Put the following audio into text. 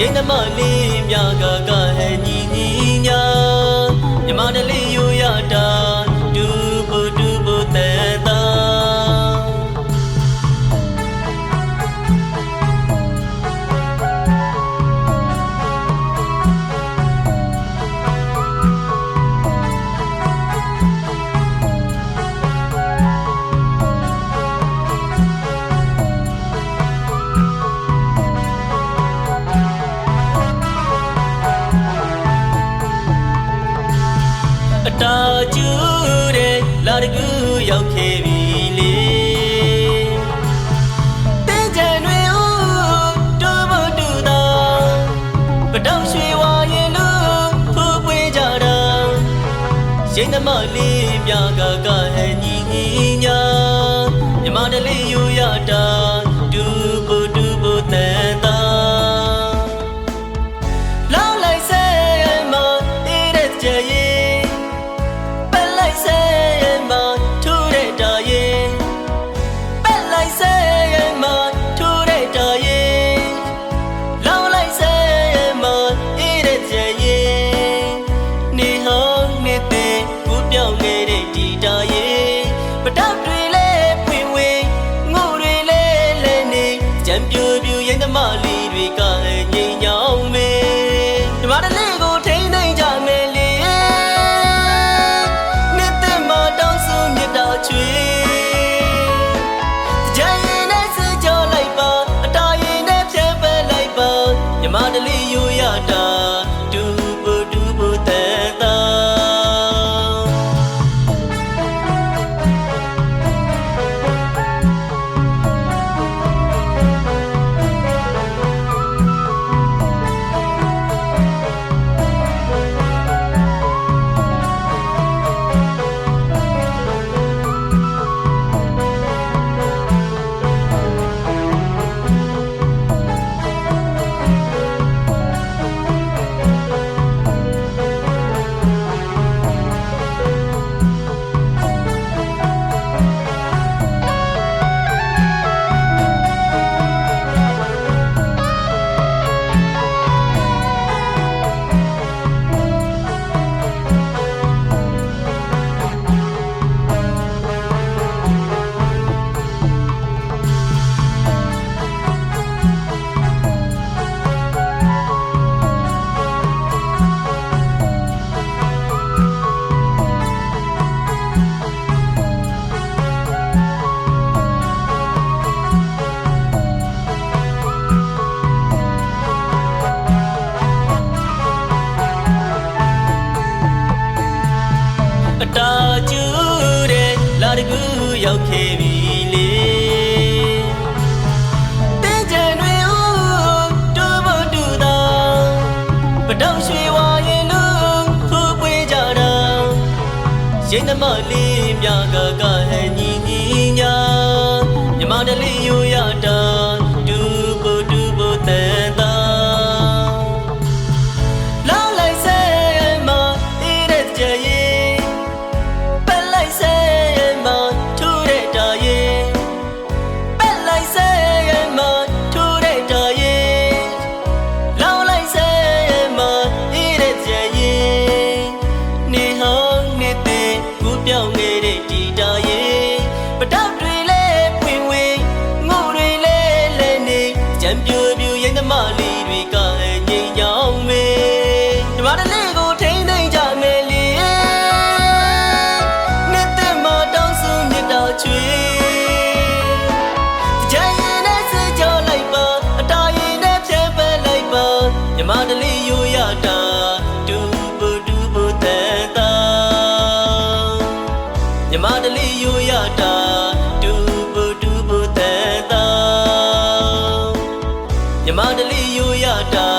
ရင်သမားလေးများကကဟဲ့ညီညီညာမြမတလေး ကူရောက်ခဲ့ပြီလေတင်းကြံတွေဦးတို့ဘုတူတော်ပတောင်ရွှေဝါရင်လူဖူးပွေကြတာရင်သမလေးပြကကဟဲ့ညီညာမြမတလေးယူရတာဒူဘုတူဘုတန်တာလောင်းလိုက်စဲမှာအေးတဲ့ကြည် মালি ရောက်ခဲ့ပြီလေတဲ့ကြွယ်ဦးတူမတူတာပတောင်ရွှေဝါရင်လူဖူးပွေကြတာရင်သမလေးမြကကဟဲညီညီညာမြမတလေးရိုးရတာ မြမတလေးရိုးရတာဒူဘူဒူဘူတန်တာမြမတလေးရိုးရတာ